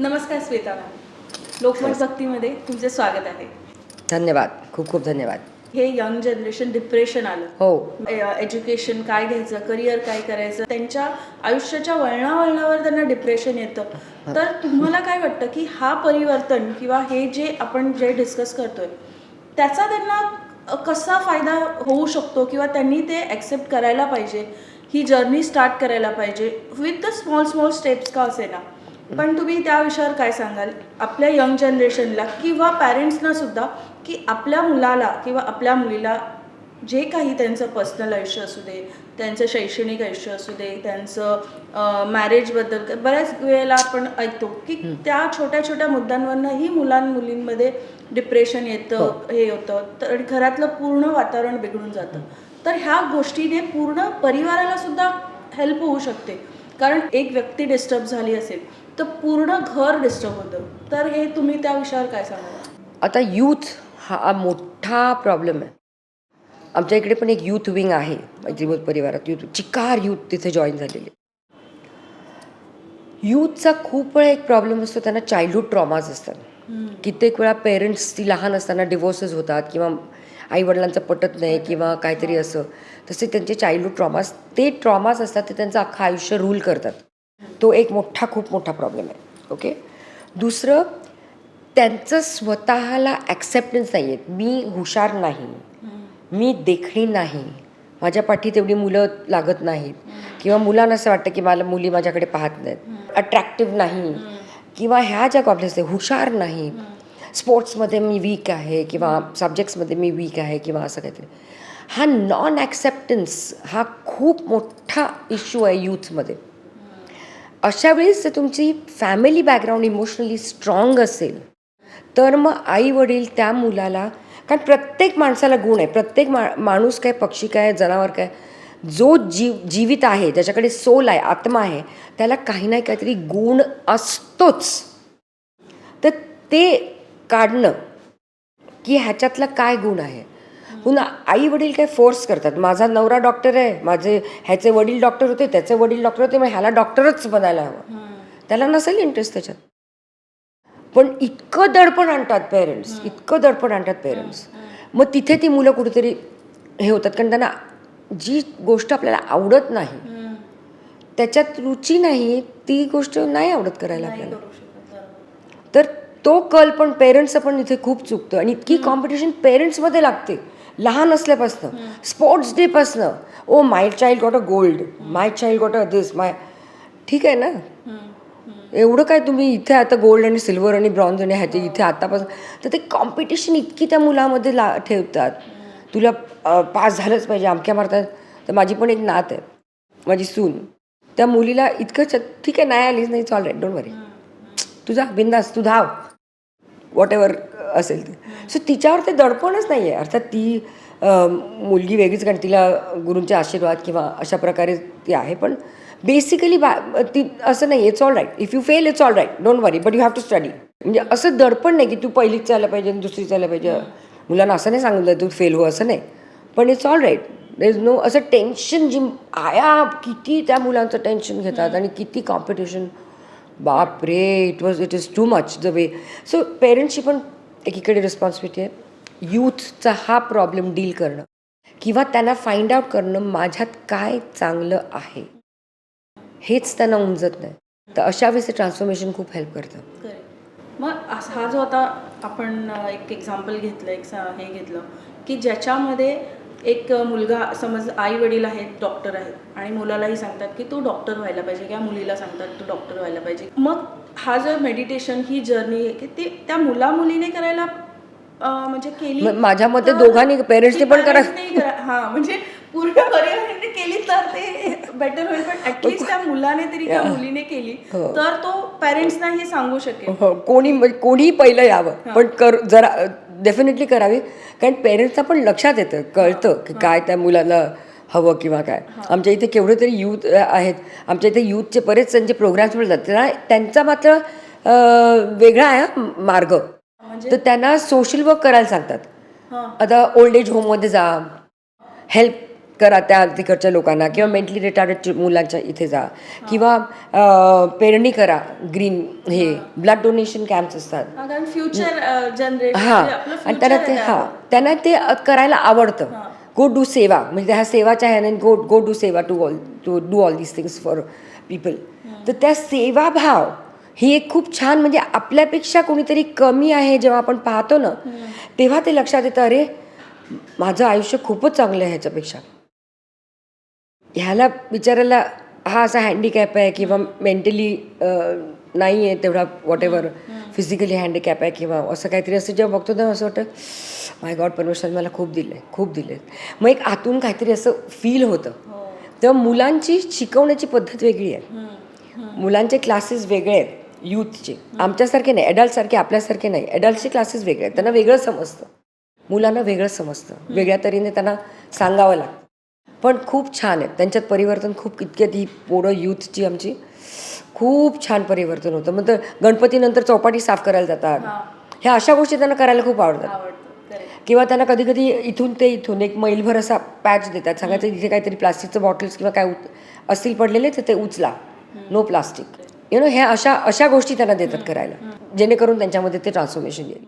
नमस्कार श्वेता मॅम. लोकमत भक्तीमध्ये तुमचे स्वागत आहे. धन्यवाद. खूप खूप धन्यवाद. हे यंग जनरेशन डिप्रेशन आलं. हो. एज्युकेशन काय घ्यायचं करिअर काय करायचं त्यांच्या आयुष्याच्या वळणावळणावर त्यांना डिप्रेशन येतं. तर तुम्हाला काय वाटतं की हा परिवर्तन किंवा हे जे आपण जे डिस्कस करतोय त्याचा त्यांना कसा फायदा होऊ शकतो किंवा त्यांनी ते ॲक्सेप्ट करायला पाहिजे ही जर्नी स्टार्ट करायला पाहिजे with the small small steps का असे ना पण तुम्ही त्या विषयावर काय सांगाल? आपल्या यंग जनरेशनला किंवा पॅरेंट्सना सुद्धा की आपल्या मुलाला किंवा आपल्या मुलीला जे काही त्यांचं पर्सनल आयुष्य असू दे त्यांचं शैक्षणिक आयुष्य असू दे त्यांचं मॅरेजबद्दल बऱ्याच वेळेला आपण ऐकतो की त्या छोट्या छोट्या मुद्द्यांवरनंही मुलां मुलींमध्ये डिप्रेशन येतं हे. होतं. तर घरातलं पूर्ण वातावरण बिघडून जातं. तर ह्या गोष्टीने पूर्ण परिवाराला सुद्धा हेल्प होऊ शकते. कारण एक व्यक्ती डिस्टर्ब झाली असेल तर पूर्ण घर डिस्टर्ब होतं. तर हे तुम्ही त्या विषयावर काय सांगाल? आता यूथ हा मोठा प्रॉब्लेम आहे. आमच्या इकडे पण एक यूथ विंग आहे मैत्रीभूत परिवारात यूथ चिकार यूथ तिथे जॉईन झालेले. यूथचा खूप वेळा एक प्रॉब्लेम असतो त्यांना चाइल्डहूड ट्रॉमाज असतात. कित्येक वेळा पेरेंट्स ती लहान असताना डिवोर्सेस होतात किंवा आईवडिलांचं पटत नाही किंवा काहीतरी असं. तसे त्यांचे चाइल्डहूड ट्रॉमाज ते ट्रॉमाज असतात ते त्यांचं अख्खं आयुष्य रूल करतात. तो एक मोठा खूप मोठा प्रॉब्लेम आहे. ओके दुसरं त्यांचं स्वतःला ॲक्सेप्टन्स नाही आहेत मी हुशार नाही. मी देखणी नाही. माझ्या पाठी तेवढी मुलं लागत नाहीत. किंवा मुलांना असं वाटतं की मला मुली माझ्याकडे पाहत नाहीत. अट्रॅक्टिव्ह नाही. किंवा ह्या ज्या कॉम्प्लेक्स आहे हुशार नाही. स्पोर्ट्समध्ये मी वीक आहे किंवा सब्जेक्ट्समध्ये मी वीक आहे किंवा असं काहीतरी. हा नॉन ॲक्सेप्टन्स हा खूप मोठा इश्यू आहे यूथमध्ये अशा वेळेस जर तुमची फॅमिली बॅकग्राऊंड इमोशनली स्ट्रॉंग असेल तर मग आई वडील त्या मुलाला कारण प्रत्येक माणसाला गुण आहे प्रत्येक मा माणूस काय पक्षी काय जनावर काय जो जीव जीवित आहे ज्याच्याकडे सोल आहे आत्मा आहे त्याला काही ना काहीतरी गुण असतोच. तर ते काढणं की ह्याच्यातला काय गुण आहे? पुन्हा आई वडील काय फोर्स करतात? माझा नवरा डॉक्टर आहे माझे ह्याचे वडील डॉक्टर होते त्याचे वडील डॉक्टर होते मग ह्याला डॉक्टरच बनायला हवं. त्याला नसेल इंटरेस्ट त्याच्यात. पण इतकं दडपण आणतात पेरेंट्स इतकं दडपण आणतात पेरेंट्स मग तिथे ती मुलं कुठेतरी हे होतात कारण त्यांना जी गोष्ट आपल्याला आवडत नाही त्याच्यात रुची नाही ती गोष्ट नाही आवडत करायला आपल्याला. तर तो कल पण पेरेंट्सचं पण इथे खूप चुकतं आणि इतकी कॉम्पिटिशन पेरेंट्समध्ये लागते. लहान असल्यापासनं. स्पोर्ट्स डेपासनं ओ my child got a gold my child got a this my ठीक आहे ना? एवढं काय तुम्ही इथे आता गोल्ड आणि सिल्वर आणि ब्रॉन्झ आणि ह्याचे इथे आतापासून तर ते कॉम्पिटिशन इतकी त्या मुलामध्ये ला ठेवतात. तुला पास झालंच पाहिजे अमक्या मारतात. तर माझी पण एक नात आहे. माझी सून. त्या मुलीला इतकं ठीक आहे नाही आलीच नाही चाल डोंट वरी तुझा बिंदास तू धाव. वॉट एव्हर असेल ते. सो तिच्यावर ते दडपणच नाही आहे अर्थात ती मुलगी वेगळीच कारण तिला गुरूंचे आशीर्वाद किंवा अशा प्रकारे ती आहे पण बेसिकली बा ती असं नाही it's all right if you fail it's all right don't worry but you have to study म्हणजे असं दडपण नाही की तू पहिलीच चालला पाहिजे आणि दुसरी चालला पाहिजे. मुलांना असं नाही सांगितलं तू फेल हो असं नाही. पण it's all right there is no असं टेन्शन जी आया किती त्या मुलांचं टेन्शन घेतात आणि किती कॉम्पिटिशन बाप रे it was it is too much the way so पेरेंट्सची पण एकीकडे रिस्पॉन्सिबिलिटी आहे. यूथचा हा प्रॉब्लेम डील करणं. किंवा त्यांना फाइंड आउट करणं माझ्यात काय चांगलं आहे. हेच त्यांना उमजत नाही. तर अशा वेळेस ट्रान्सफॉर्मेशन खूप हेल्प करतं. मग अस- हा जो आता आपण एक एक्झाम्पल घेतलं एक हे घेतलं की ज्याच्यामध्ये एक मुलगा समज आई वडील आहेत डॉक्टर आहेत आणि मुलालाही सांगतात की तू डॉक्टर व्हायला पाहिजे किंवा मुलीला सांगतात तू डॉक्टर व्हायला पाहिजे. मग हा जो मेडिटेशन ही जर्नी आहे की ती त्या मुला मुलीने करायला म्हणजे केली? माझ्या मते दोघांनी पेरेंट्सने पण करा. हा म्हणजे पूर्ण परिवाराने केली तर ते बेटर होईल. पण ऍटलीस्ट त्या मुलाने तरी त्या मुलीने केली. हो. तर तो पॅरेंट्सना हे सांगू शकेल. हो, कोणी कोणीही पहिलं यावं. पण कर जरा डेफिनेटली करावी. कारण पेरेंट्सना पण लक्षात येतं कळतं की काय त्या मुलाला हवं किंवा काय. आमच्या इथे केवढे तरी यूथ आहेत. आमच्या इथे यूथचे बरेच त्यांचे प्रोग्राम्स पण जातात. त्यांचा मात्र वेगळा आहे मार्ग. म्हणजे? तर त्यांना सोशल वर्क करायला सांगतात. आता ओल्ड एज होममध्ये जा. हेल्प करा त्या तिकडच्या लोकांना किंवा मेंटली रिटायर्ड मुलांच्या इथे जा. किंवा पेरणी करा ग्रीन हे. ब्लड डोनेशन कॅम्प्स असतात. हा, कारण फ्युचर जनरेशन हा. आणि त्यांना ते हा. त्यांना ते करायला आवडतं. गो डू सेवा म्हणजे ह्या सेवाच्या ह्याने go go do seva to all to do all these things for people तर त्या सेवाभाव ही एक खूप छान म्हणजे आपल्यापेक्षा कोणीतरी कमी आहे जेव्हा आपण पाहतो ना तेव्हा ते लक्षात येतं अरे माझं आयुष्य खूपच चांगलं आहे ह्याच्यापेक्षा. ह्याला बिचारायला हा असा हँडिकॅप आहे किंवा मेंटली नाही आहे तेवढा वॉट एव्हर फिजिकली हँडिकॅप आहे किंवा असं काहीतरी असं जेव्हा बघतो तेव्हा असं वाटतं माय गॉड परमेश्वर मला खूप दिलं आहे खूप दिले मग एक आतून काहीतरी असं फील होतं. तेव्हा मुलांची शिकवण्याची पद्धत वेगळी आहे. मुलांचे क्लासेस वेगळे आहेत यूथचे आमच्यासारखे नाही ॲडल्टसारखे आपल्यासारखे नाही. ॲडल्टचे क्लासेस वेगळे आहेत. त्यांना वेगळं समजतं. मुलांना वेगळं समजतं. वेगळ्या तऱ्हेने त्यांना सांगावं लागतं. पण खूप छान आहे त्यांच्यात परिवर्तन खूप इतक्यात ही पोरं यूथची आमची खूप छान परिवर्तन होतं. मग तर गणपतीनंतर चौपाटी साफ करायला जातात. ह्या अशा गोष्टी त्यांना करायला खूप आवडतात. किंवा त्यांना कधी कधी इथून ते इथून एक मैलभर असा पॅच देतात. सांगायचं इथे काहीतरी प्लास्टिकचं बॉटल्स किंवा काय असतील पडलेले तर ते उचला. नो प्लास्टिक यु नो ह्या अशा अशा गोष्टी त्यांना देतात करायला. जेणेकरून त्यांच्यामध्ये ते ट्रान्सफॉर्मेशन येईल.